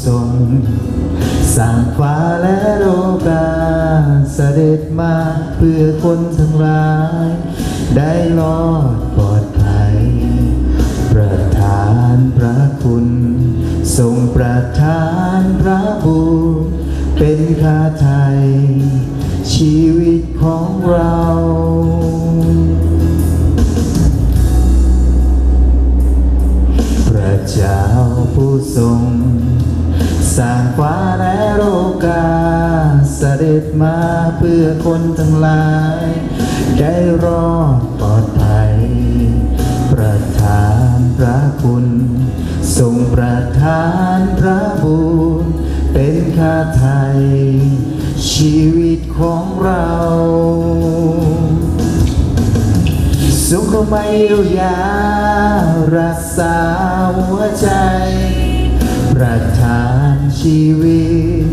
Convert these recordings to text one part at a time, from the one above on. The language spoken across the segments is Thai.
สร้างฟ้าและโลกาเสด็จมาเพื่อคนทั้งหลาย ได้รอดปลอดภัย ประทานพระคุณ ทรงประทานพระบุญเป็นค่าไทย ชีวิตของเราพระเจ้าผู้ทรง สร้างฟ้าและโลกาเสด็จมาเพื่อคนทั้งหลาย ได้รอดปลอดภัย ประทานพระคุณ ทรงประทานพระบุญเป็นค่าไทย ชีวิตของเราสุขไม่เยียวยารักษาหัวใจ ประทานชีวิต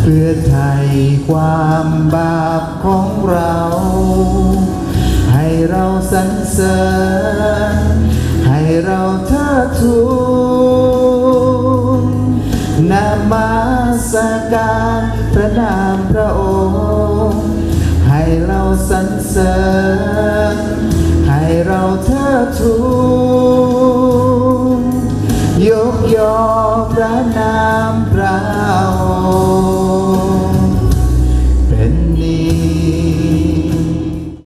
เพื่อไทยความบาปของเรา ให้เราสรรเสริญให้เราเทิดทูนนามาสการพระนามพระองค์ ให้เราสรรเสริญให้เราเทิดทู